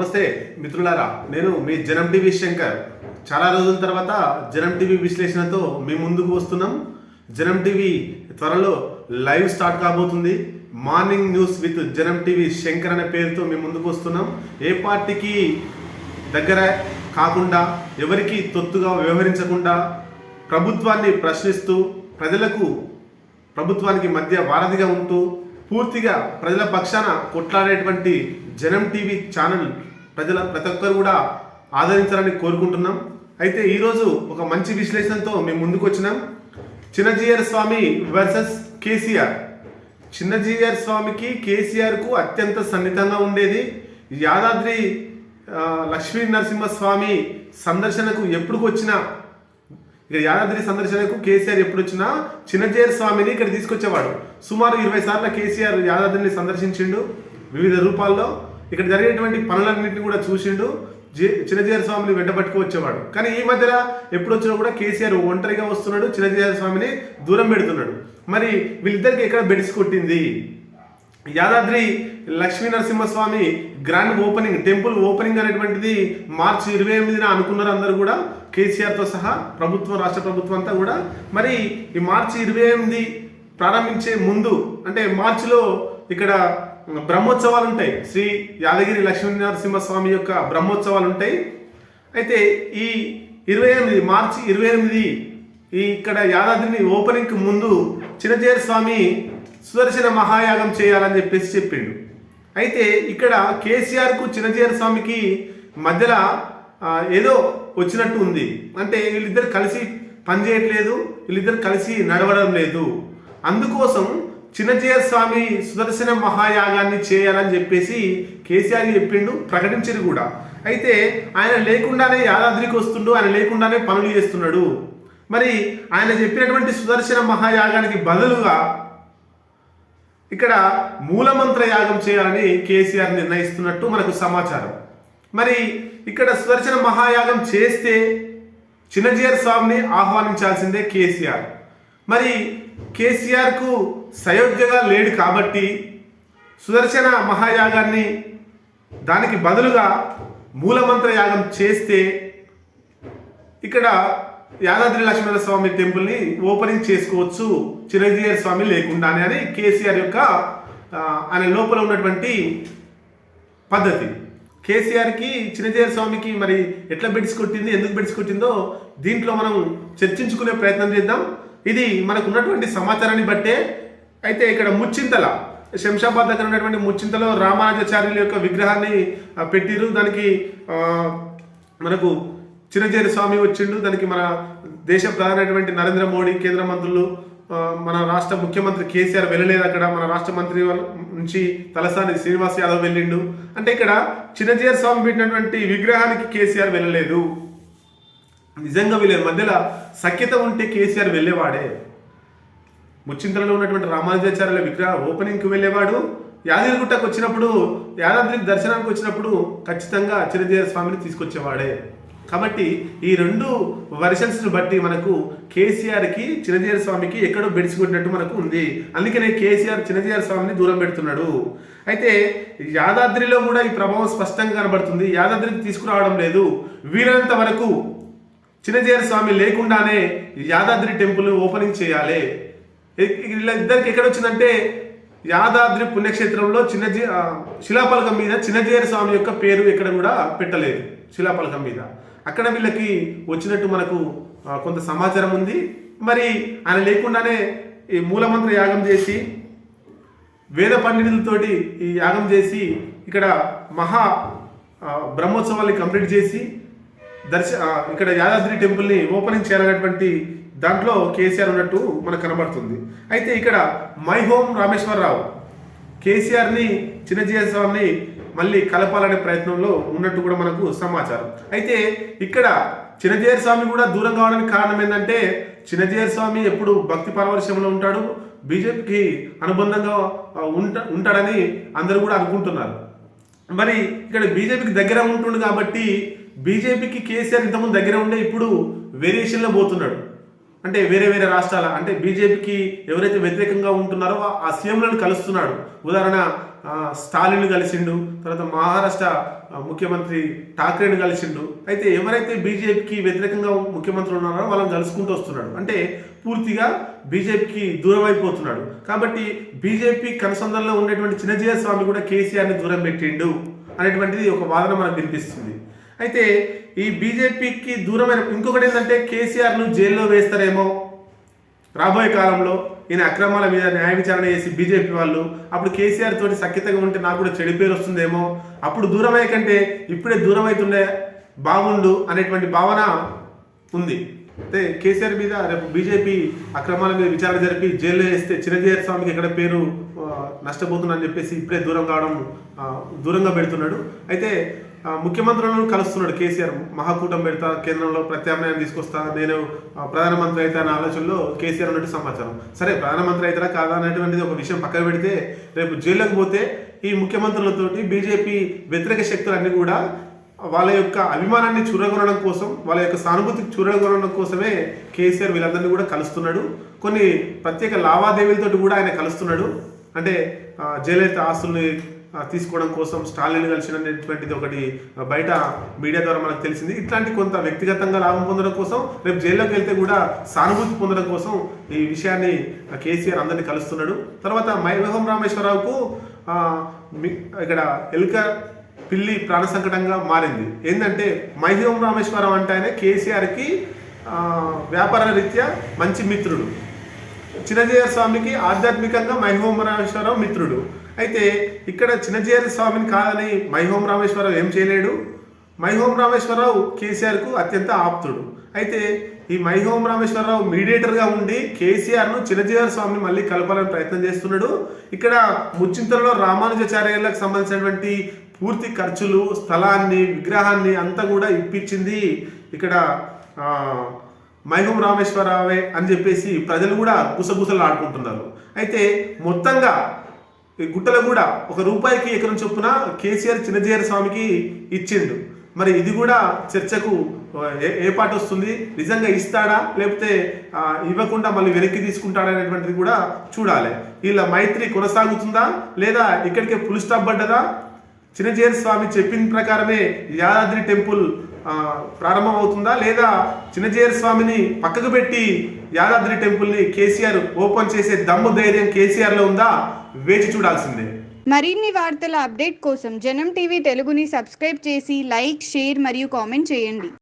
నమస్తే మిత్రులారా నేను మీ జనం టీవీ శంకర్. చాలా రోజుల తర్వాత జనం టీవీ విశ్లేషణతో మీ ముందుకు వస్తున్నాం. జనం టీవీ త్వరలో లైవ్ స్టార్ట్ కాబోతుంది. Morning news with Janam TV Shankar అనే పేరుతో మీ ముందుకు వస్తున్నాం. ఏ పార్టీకి దగ్గర కాకుండా ఎవరికి తొత్తుగా వ్యవహరించకుండా ప్రభుత్వాన్ని ప్రశ్నిస్తూ ప్రజలకు ప్రభుత్వానికి మధ్య వారధిగా ఉంటూ పూర్తిగా ప్రజల పక్షాన కొట్లాడేటువంటి జనం టీవీ ఛానల్ ప్రజల ప్రతి ఒక్కరు కూడా ఆదరించాలని కోరుకుంటున్నాం. అయితే ఈరోజు ఒక మంచి విశ్లేషణతో మేము ముందుకు వచ్చినాం. చిన్నజీఆర్ స్వామి వర్సెస్ కేసీఆర్. చిన్నజీఆర్ స్వామికి కేసీఆర్కు అత్యంత సన్నిహితంగా ఉండేది యాదాద్రి ఆ, లక్ష్మీ నరసింహస్వామి సందర్శనకు ఎప్పుడు వచ్చినా ఇక యాదాద్రి సందర్శనకు కేసీఆర్ ఎప్పుడు వచ్చినా చిన్నజీఆర్ స్వామిని ఇక్కడ తీసుకొచ్చేవాడు. సుమారు ఇరవై సార్లు కేసీఆర్ యాదాద్రిని సందర్శించిండు. వివిధ రూపాల్లో ఇక్కడ జరిగేటువంటి పనులన్నింటినీ కూడా చూసిండు. జే స్వామిని వెంటబట్టుకు వచ్చేవాడు కానీ ఈ మధ్యన ఎప్పుడు వచ్చినా కూడా కేసీఆర్ ఒంటరిగా వస్తున్నాడు చిన్నజేరు స్వామిని దూరం పెడుతున్నాడు. మరి వీళ్ళిద్దరికి ఎక్కడ బెడిసి కొట్టింది? Yadadri Lakshmi Narasimhaswamy grand opening temple opening అనేటువంటిది మార్చి ఇరవై ఎనిమిదిన అనుకున్నారు అందరూ కూడా. కేసీఆర్తో సహా ప్రభుత్వం రాష్ట్ర ప్రభుత్వం అంతా కూడా. మరి ఈ మార్చి ఇరవై ఎనిమిది ప్రారంభించే ముందు అంటే మార్చిలో ఇక్కడ బ్రహ్మోత్సవాలు ఉంటాయి శ్రీ యాదగిరి లక్ష్మీ నరసింహస్వామి యొక్క బ్రహ్మోత్సవాలు ఉంటాయి అయితే ఈ ఇరవై ఎనిమిది మార్చి ఇరవై ఎనిమిది ఈ ఇక్కడ యాదాద్రిని ఓపెనింగ్కి ముందు చిన్నజేరు స్వామి సుదర్శన మహాయాగం చేయాలని చెప్పేసి చెప్పిండు. అయితే ఇక్కడ కేసీఆర్కు చిన్నజేరు స్వామికి మధ్యలో ఏదో వచ్చినట్టు ఉంది. అంటే వీళ్ళిద్దరు కలిసి పనిచేయట్లేదు వీళ్ళిద్దరు కలిసి నడవడం లేదు. అందుకోసం చిన్నజయ స్వామి సుదర్శన మహాయాగాన్ని చేయాలని చెప్పేసి కేసీఆర్ చెప్పిండు ప్రకటించారు కూడా. అయితే ఆయన లేకుండానే యాదాద్రికి వస్తుండు ఆయన లేకుండానే పనులు చేస్తున్నాడు. మరి ఆయన చెప్పినటువంటి సుదర్శన మహాయాగానికి బదులుగా ఇక్కడ మూలమంత్ర యాగం చేయాలని కేసీఆర్ నిర్ణయిస్తున్నట్టు మనకు సమాచారం. మరి ఇక్కడ సుదర్శన మహాయాగం చేస్తే చిన్నజీయర్ స్వామిని ఆహ్వానించాల్సిందే కేసీఆర్. మరి కేసీఆర్కు సయోగ్యగా లేడు కాబట్టి సుదర్శన మహాయాగాన్ని దానికి బదులుగా మూలమంత్ర యాగం చేస్తే ఇక్కడ యాదాద్రి లక్ష్మణ స్వామి టెంపుల్ని ఓపెనింగ్ చేసుకోవచ్చు చిరంజీవి స్వామి లేకుండానే అని కేసీఆర్ యొక్క ఆయన లోపల ఉన్నటువంటి పద్ధతి. కేసీఆర్కి చిరంజీవి స్వామికి మరి ఎట్లా బెడ్స్ కొట్టింది ఎందుకు బెడ్స్ కొట్టిందో దీంట్లో మనం చర్చించుకునే ప్రయత్నం చేద్దాం. ఇది మనకు ఉన్నటువంటి సమాచారాన్ని బట్టే అయితే ఇక్కడ ముచ్చింతల శంషాబాద్ దగ్గర ఉన్నటువంటి ముచ్చింతలో రామానుజాచార్యుల యొక్క విగ్రహాన్ని పెట్టిరు దానికి మనకు చిరంజీవి స్వామి వచ్చిండు. దానికి మన దేశ ప్రధానమైనటువంటి నరేంద్ర మోడీ కేంద్ర మంత్రులు మన రాష్ట్ర ముఖ్యమంత్రి కేసీఆర్ వెళ్ళలేదు అక్కడ. మన రాష్ట్ర మంత్రి నుంచి తలసాని శ్రీనివాస్ యాదవ్ వెళ్ళిండు. అంటే ఇక్కడ చిరంజీవి స్వామి పెట్టినటువంటి విగ్రహానికి కేసీఆర్ వెళ్ళలేదు. నిజంగా వీళ్ళ మధ్యలో సఖ్యత ఉంటే కేసీఆర్ వెళ్ళేవాడే. ముచ్చింతలలో ఉన్నటువంటి రామానుజాచార్యుల విగ్రహ ఓపెనింగ్కి వెళ్ళేవాడు. యాదగిరిగుట్టకు వచ్చినప్పుడు యాదాద్రికి దర్శనానికి వచ్చినప్పుడు ఖచ్చితంగా చిరంజీవి స్వామిని తీసుకొచ్చేవాడే. కాబట్టి ఈ రెండు వర్షన్స్ని బట్టి మనకు కేసీఆర్కి చిరంజీవి స్వామికి ఎక్కడో బెడిసికొట్టినట్టు మనకు ఉంది. అందుకనే కేసీఆర్ చిరంజీవి స్వామిని దూరం పెడుతున్నాడు. అయితే యాదాద్రిలో కూడా ఈ ప్రభావం స్పష్టంగా కనబడుతుంది. యాదాద్రికి తీసుకురావడం లేదు. వీలైనంత వరకు చిన్నజీయర్ స్వామి లేకుండానే యాదాద్రి టెంపుల్ ఓపెనింగ్ చేయాలి. వీళ్ళ ఇద్దరికి ఎక్కడ వచ్చిందంటే యాదాద్రి పుణ్యక్షేత్రంలో చిన్నజీ శిలాపలకం మీద చిన్నజీయర్ స్వామి యొక్క పేరు ఎక్కడ కూడా పెట్టలేదు. శిలాపలకం మీద. అక్కడ వీళ్ళకి వచ్చినట్టు మనకు కొంత సమాచారం ఉంది. మరి ఆయన లేకుండానే ఈ మూలమంత్ర యాగం చేసి వేద పండితులతోటి ఈ యాగం చేసి ఇక్కడ మహా బ్రహ్మోత్సవాన్ని కంప్లీట్ చేసి దర్శ ఇక్కడ యాదాద్రి టెంపుల్ని ఓపెనింగ్ చేయాలనేటువంటి దాంట్లో కేసీఆర్ ఉన్నట్టు మనకు కనబడుతుంది. అయితే ఇక్కడ మై హోమ్ రామేశ్వరరావు కేసీఆర్ని చిన్నజీవ స్వామిని మళ్ళీ కలపాలనే ప్రయత్నంలో ఉన్నట్టు కూడా మనకు సమాచారం. అయితే ఇక్కడ చిన్నజీవ స్వామి కూడా దూరం కావడానికి కారణం ఏంటంటే చిన్నజీవ స్వామి ఎప్పుడు భక్తి పరవశంలో ఉంటాడు బీజేపీకి అనుబంధంగా ఉంట ఉంటాడని అందరూ కూడా అనుకుంటున్నారు. మరి ఇక్కడ బీజేపీకి దగ్గర ఉంటుండు కాబట్టి బీజేపీకి కేసీఆర్ ఇంతకుముందు దగ్గర ఉండే ఇప్పుడు వేరియేషన్లో పోతున్నాడు. అంటే వేరే వేరే రాష్ట్రాల అంటే బీజేపీకి ఎవరైతే వ్యతిరేకంగా ఉంటున్నారో ఆ- సీఎంలను కలుస్తున్నాడు. ఉదాహరణ స్టాలిన్ కలిసిండు తర్వాత మహారాష్ట్ర ముఖ్యమంత్రి ఠాక్రేని కలిసిండు. అయితే ఎవరైతే బీజేపీకి వ్యతిరేకంగా ముఖ్యమంత్రులు ఉన్నారో వాళ్ళని కలుసుకుంటూ వస్తున్నాడు. అంటే పూర్తిగా బీజేపీకి దూరం అయిపోతున్నాడు. కాబట్టి బీజేపీ కనసందంలో ఉండేటువంటి చిన్నజీయ స్వామి కూడా కేసీఆర్ని దూరం పెట్టిండు అనేటువంటిది ఒక వాదన మనకు వినిపిస్తుంది. అయితే ఈ బీజేపీకి దూరమైన ఇంకొకటి ఏంటంటే కేసీఆర్ను జైల్లో వేస్తారేమో రాబోయే కాలంలో ఈయన అక్రమాల మీద న్యాయ విచారణ చేసి బీజేపీ వాళ్ళు అప్పుడు కేసీఆర్ తోటి సఖ్యతగా ఉంటే నాకు కూడా చెడు పేరు వస్తుందేమో. అప్పుడు దూరం అయ్యే కంటే ఇప్పుడే దూరం అవుతుండే బాగుండు అనేటువంటి భావన ఉంది. అయితే కేసీఆర్ మీద రేపు బీజేపీ అక్రమాల మీద విచారణ జరిపి జైల్లో వేస్తే చిరంజీవి స్వామికి ఎక్కడ పేరు నష్టపోతుందని చెప్పేసి ఇప్పుడే దూరం కావడం దూరంగా పెడుతున్నాడు. అయితే ముఖ్యమంత్రులను కలుస్తున్నాడు కేసీఆర్. మహాకూటం పెడతా కేంద్రంలో ప్రత్యామ్నాయం తీసుకొస్తా నేను ప్రధానమంత్రి అయితే అనే ఆలోచనలో కేసీఆర్ ఉన్నట్టు సమాచారం. సరే ప్రధానమంత్రి అవుతారా కాదా అనేటువంటిది ఒక విషయం పక్కన పెడితే రేపు జైల్లోకి పోతే ఈ ముఖ్యమంత్రులతోటి బీజేపీ వ్యతిరేక శక్తులన్నీ కూడా వాళ్ళ యొక్క అభిమానాన్ని చూరగొనడం కోసం వాళ్ళ యొక్క సానుభూతికి చూరగొనడం కోసమే కేసీఆర్ వీళ్ళందరినీ కూడా కలుస్తున్నాడు. కొన్ని ప్రత్యేక లావాదేవీలతోటి కూడా ఆయన కలుస్తున్నాడు. అంటే జయలలిత ఆస్తుల్ని తీసుకోవడం కోసం స్టాలిన్ కలిసినటువంటిది ఒకటి బయట మీడియా ద్వారా మనకు తెలిసింది. ఇట్లాంటి కొంత వ్యక్తిగతంగా లాభం పొందడం కోసం రేపు జైల్లోకి వెళ్తే కూడా సానుభూతి పొందడం కోసం ఈ విషయాన్ని కేసీఆర్ అందరినీ కలుస్తున్నాడు. తర్వాత మైవహం రామేశ్వరరావుకు ఇక్కడ ఎల్క పిల్లి ప్రాణ సంకటంగా మారింది. ఏంటంటే మైహోం రామేశ్వరం అంటే ఆయన కేసీఆర్కి వ్యాపార రీత్యా మంచి మిత్రుడు. చిన్నజీయ స్వామికి ఆధ్యాత్మికంగా మైహోం రామేశ్వరరావు మిత్రుడు. అయితే ఇక్కడ చిన్నజీయ స్వామిని కాదని మైహోం రామేశ్వరరావు ఏం చేయలేడు? మైహోం రామేశ్వరరావు కేసీఆర్కు అత్యంత ఆప్తుడు. అయితే ఈ మైహోం రామేశ్వరరావు మీడియేటర్గా ఉండి కేసీఆర్ను చిన్నజీవ స్వామిని మళ్ళీ కలపాలని ప్రయత్నం చేస్తున్నాడు. ఇక్కడ ముచ్చింతలలో రామానుజాచార్యులకు సంబంధించినటువంటి పూర్తి ఖర్చులు స్థలాన్ని విగ్రహాన్ని అంతా కూడా ఇప్పించింది ఇక్కడ మైహోం రామేశ్వరరావే అని చెప్పేసి ప్రజలు కూడా గుసగుసలు ఆడుకుంటున్నారు అయితే మొత్తంగా గుట్టలో కూడా ఒక రూపాయికి ఎకరం చొప్పున కేసీఆర్ చిన్నజీఆర్ స్వామికి ఇచ్చిండు. మరి ఇది కూడా చర్చకు ఏ ఏ పాట వస్తుంది? నిజంగా ఇస్తాడా? లేకపోతే ఇవ్వకుండా మళ్ళీ వెనక్కి తీసుకుంటాడా అనేటువంటిది కూడా చూడాలి. వీళ్ళ మైత్రి కొనసాగుతుందా? లేదా ఇక్కడికే ఫుల్ స్టాప్ పడ్డదా? చిన్నజీఆర్ స్వామి చెప్పిన ప్రకారమే యాదాద్రి టెంపుల్ ప్రారంభమవుతుందా? లేదా చిన్నజీఆర్ స్వామిని పక్కకు పెట్టి యాదాద్రి టెంపుల్ని కేసీఆర్ ఓపెన్ చేసే దమ్ము ధైర్యం కేసీఆర్లో ఉందా? వేచి చూడాల్సిందే. మరిన్ని వార్తల అప్డేట్ కోసం జనం టీవీ తెలుగుని సబ్స్క్రైబ్ చేసి లైక్ షేర్ మరియు కామెంట్ చేయండి.